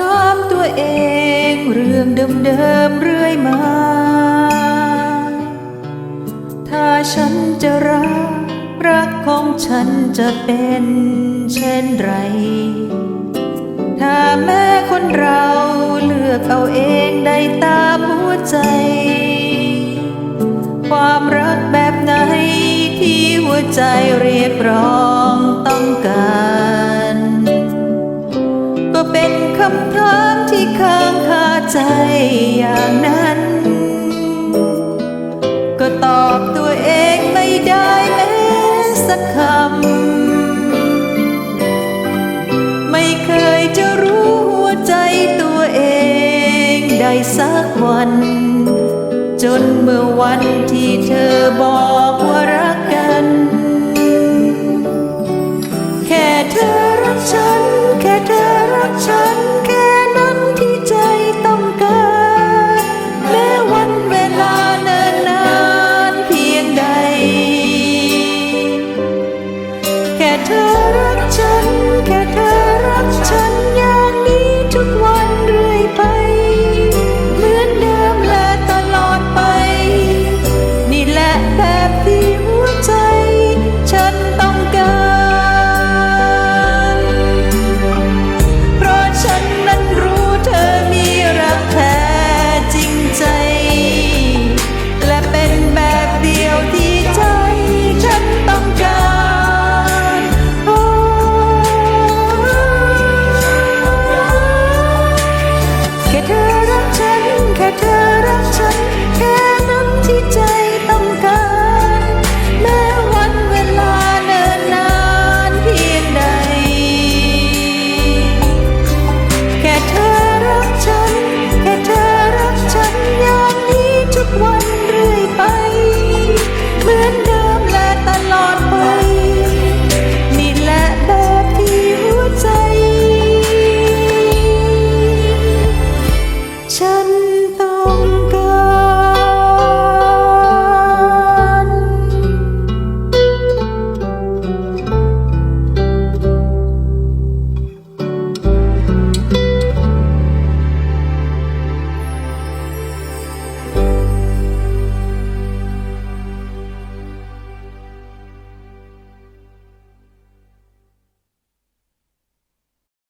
ถามตัวเอง เรื่องเดิมๆเรื่อยมา ถ้าฉันจะรัก รักของฉันจะเป็นเช่นไร ถ้าแม้คนเราเลือกเอาเองได้ตามหัวใจ ความรักแบบไหนที่หัวใจเรียกร้อง คำถามที่ค้างคาใจอย่างนั้น ก็ตอบตัวเองไม่ได้แม้สักคำ ไม่เคยจะรู้หัวใจตัวเองได้สักวัน จนเมื่อวันที่เธอบอกว่ารักกัน แค่เธอรักฉัน